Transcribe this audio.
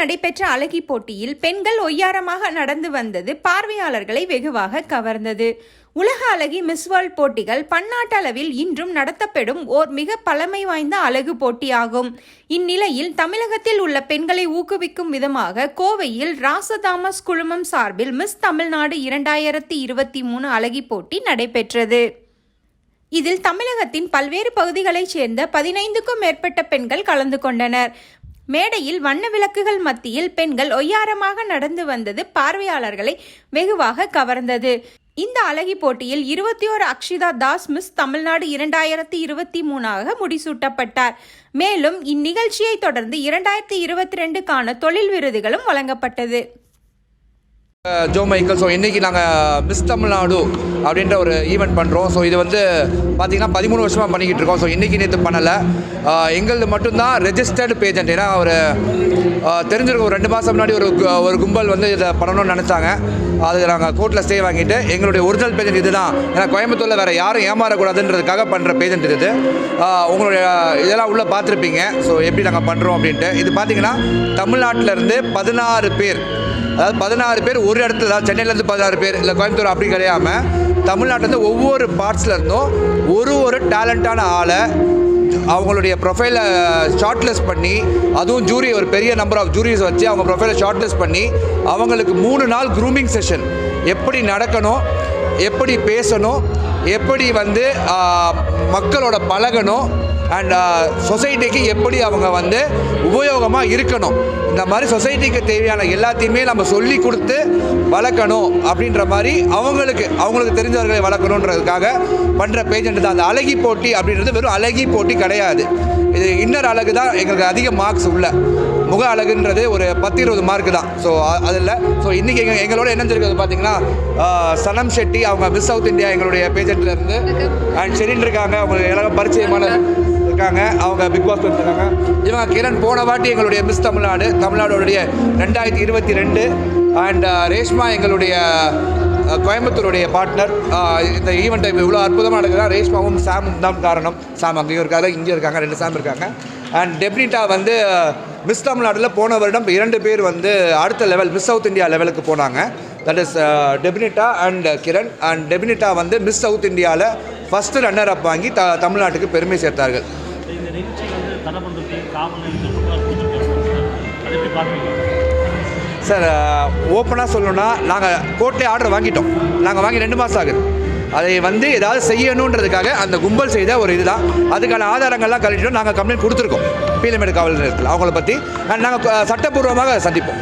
நடைபெற்ற அழகி போட்டியில் பெண்கள் ஒய்யாரமாக நடந்து வந்தது பார்வையாளர்களை வெகுவாக கவர்ந்தது. உலக அழகி மிஸ் வேர்ல்ட் போட்டிகள் பன்னாட்டளவில் இன்றும் நடத்தப்படும் ஓர் மிக பழமை வாய்ந்த அழகு போட்டியாகும். இந்நிலையில் தமிழகத்தில் உள்ள பெண்களை ஊக்குவிக்கும் விதமாக கோவையில் ராசதாமஸ் குழுமம் சார்பில் மிஸ் தமிழ்நாடு இரண்டாயிரத்தி இருபத்தி மூணு அழகி போட்டி நடைபெற்றது. இதில் தமிழகத்தின் பல்வேறு பகுதிகளைச் சேர்ந்த பதினைந்துக்கும் மேற்பட்ட பெண்கள் கலந்து கொண்டனர். மேடையில் வண்ண விளக்குகள் மத்தியில் பெண்கள் ஒய்யாரமாக நடந்து வந்தது பார்வையாளர்களை வெகுவாக கவர்ந்தது. இந்த அழகி போட்டியில் இருபத்தி ஓரு அக்ஷிதா தாஸ் மிஸ் தமிழ்நாடு இரண்டாயிரத்தி இருபத்தி மூணாக முடிசூட்டப்பட்டார். மேலும் இந்நிகழ்ச்சியை தொடர்ந்து இரண்டாயிரத்தி இருபத்தி ரெண்டுக்கான தொழில் விருதுகளும் வழங்கப்பட்டது. Joe Michael. ஸோ இன்றைக்கி நாங்கள் மிஸ் தமிழ்நாடு அப்படின்ற ஒரு ஈவெண்ட் பண்ணுறோம் ஸோ இது வந்து பார்த்திங்கன்னா பதிமூணு வருஷமாக பண்ணிக்கிட்டு இருக்கோம். ஸோ இன்றைக்கி நேற்று பண்ணலை. எங்களது மட்டும்தான் ரெஜிஸ்டர்டு பேஜெண்ட் ஏன்னா ஒரு தெரிஞ்சிருக்க தெரிஞ்சிருக்கும் ஒரு ரெண்டு மாதம் முன்னாடி ஒரு ஒரு கும்பல் வந்து இதை பண்ணணும்னு நினச்சாங்க. அது நாங்கள் கோர்ட்டில் ஸ்டே வாங்கிட்டு எங்களுடைய ஒரிஜினல் பேஜெண்ட் இது தான் ஏன்னா கோயம்புத்தூரில் வேறு யாரும் ஏமாறக்கூடாதுன்றதுக்காக பண்ணுற பேஜெண்ட் இது உங்களுடைய இதெல்லாம் உள்ளே பார்த்துருப்பீங்க. ஸோ எப்படி நாங்கள் பண்ணுறோம் அப்படின்ட்டு. இது பார்த்தீங்கன்னா தமிழ்நாட்டிலேருந்து பதினாறு பேர் அதாவது பதினாறு பேர் ஒரு இடத்துல தான் சென்னையிலேருந்து பதினாறு பேர் இல்லை கோயம்புத்தூர் அப்படி கிடையாமல் தமிழ்நாட்டிலேருந்து ஒவ்வொரு பார்ட்ஸ்லேருந்தும் ஒரு ஒரு டேலண்டான ஆளை அவங்களுடைய ப்ரொஃபைலை ஷார்ட்லிஸ்ட் பண்ணி அதுவும் ஜூரி ஒரு பெரிய நம்பர் ஆஃப் ஜூரிஸ் வச்சு அவங்க ப்ரொஃபைலை ஷார்ட்லிஸ்ட் பண்ணி அவங்களுக்கு மூணு நாள் க்ரூமிங் செஷன் எப்படி நடக்கணும் எப்படி பேசணும் எப்படி வந்து மக்களோட பழகணும் அண்ட் சொசைட்டிக்கு எப்படி அவங்க வந்து உபயோகமாக இருக்கணும்? இந்த மாதிரி சொசைட்டிக்கு தேவையான எல்லாத்தையுமே நம்ம சொல்லி கொடுத்து வளர்க்கணும் அப்படின்ற மாதிரி அவங்களுக்கு அவங்களுக்கு தெரிஞ்சவர்களை வளர்க்கணுன்றதுக்காக பண்ணுற பேஜெண்ட் தான். அந்த அழகி போட்டி அப்படின்றது வெறும் அழகி போட்டி கிடையாது. இது இன்னர் அழகு தான் எங்களுக்கு அதிக மார்க்ஸ் உள்ள. முக அழகுன்றது ஒரு பத்து இருபது மார்க் தான் ஸோ அதில் ஸோ இன்றைக்கி எங்கள் எங்களோட இணைஞ்சிருக்கிறது பார்த்தீங்கன்னா சனம் ஷெட்டி அவங்க மிஸ் சவுத் இந்தியா எங்களுடைய பேஜெண்ட்ல இருந்து அண்ட் ஷெரின் இருக்காங்க அவங்களுக்கு எல்லாரும் பரிச்சயமான இருக்காங்க. அவங்க பிக் பாஸ் இருக்காங்க. இவங்க கிரண் போன வாட்டி எங்களுடைய மிஸ் தமிழ்நாடு தமிழ்நாடுடைய ரெண்டாயிரத்தி இருபத்தி ரெண்டு அண்ட் uh, ரேஷ்மா எங்களுடைய uh, கோயம்புத்தூருடைய பார்ட்னர் uh, இந்த ஈவெண்ட் இவ்வளோ அற்புதமாக நடக்குதுன்னா ரேஷ்மாவும் சாமும் தான் காரணம். சாம் அங்கேயும் இருக்காங்க இங்கேயும் இருக்காங்க ரெண்டு சாம் இருக்காங்க. அண்ட் டெப்னிட்டா வந்து மிஸ் தமிழ்நாட்டில் போன வருடம் இரண்டு பேர் வந்து அடுத்த லெவல் மிஸ் சவுத் இந்தியா லெவலுக்கு போனாங்க. That is டெபினிட்டா and Kiran. And டெபினிட்டா வந்து மிஸ் சவுத் இந்தியாவில் ஃபஸ்ட்டு ரன்னர் அப் வாங்கி த தமிழ்நாட்டுக்கு பெருமை சேர்த்தார்கள். நிகழ்ச்சி வந்து தடை பண்ணுறது காவல் நிலையத்தில் சார் ஓப்பனாக சொல்லணும்னா நாங்கள் கோர்ட்லேயே ஆர்டர் வாங்கிட்டோம். நாங்கள் வாங்கி ரெண்டு மாதம் ஆகுது. அதை வந்து ஏதாவது செய்யணுன்றதுக்காக அந்த கும்பல் செய்த ஒரு இதுதான். அதுக்கான ஆதாரங்கள்லாம் கழிச்சிட்டோம் நாங்கள் கம்ப்ளைண்ட் கொடுத்துருக்கோம். பீலமேடு காவல் நிலையத்தில். அவங்கள பற்றி நாங்கள் சட்டப்பூர்வமாக சந்திப்போம்.